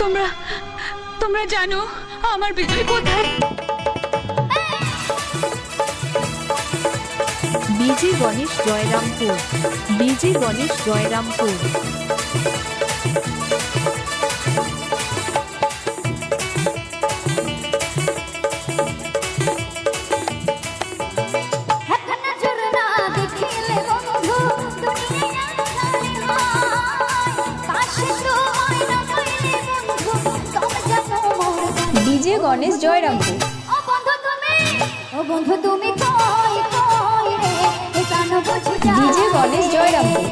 তোমরা তোমরা জানো আমার বিজয় কোথায়? বিজি গণেশ জয়রামপুর বিজি গণেশ জয়রামপুর। প্রাণ Ganesh Jayrampur DJ Ganesh Jayrampur.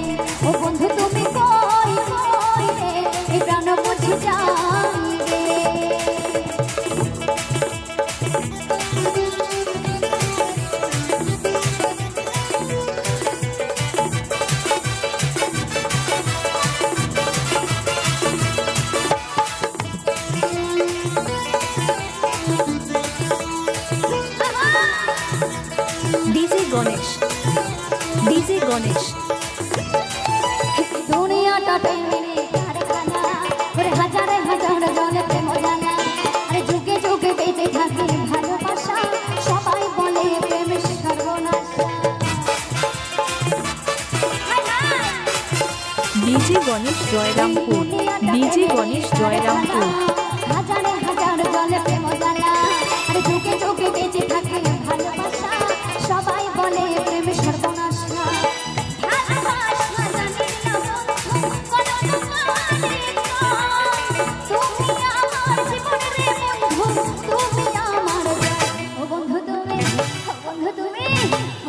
DJ Ganesh DJ Ganesh. দুনিয়াটা কারখানা ওরে হাজারে হাজার জনে প্রেম জানা। আরে যুগে যুগে বেঁচে থাকে ভালোবাসা সবাই বলে প্রেম সর্বনাশা ডিজে গণেশ জয়রামপুর ডিজে গণেশ জয়রামপুর।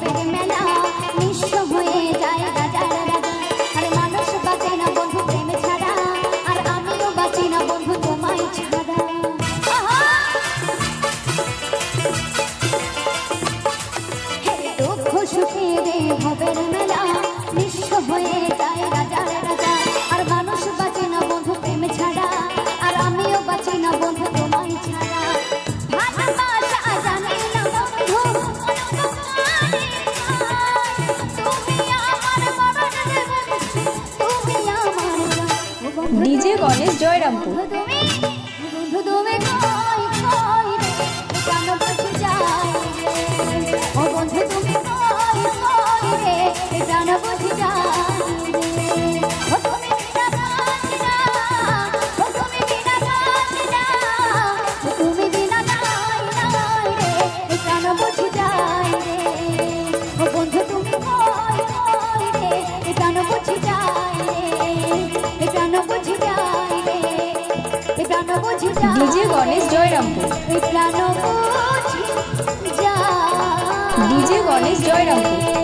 ভবের মেলা, নিঃস্ব হয়ে যায় রাজার রাজা। আরে মানুষ বাঁচে না বন্ধু প্রেম মেলা, নিঃস্ব হয়ে যায় DJ Ganesh Jayrampur. DJ Ganesh Jayrampur. DJ Ganesh Jayrampur.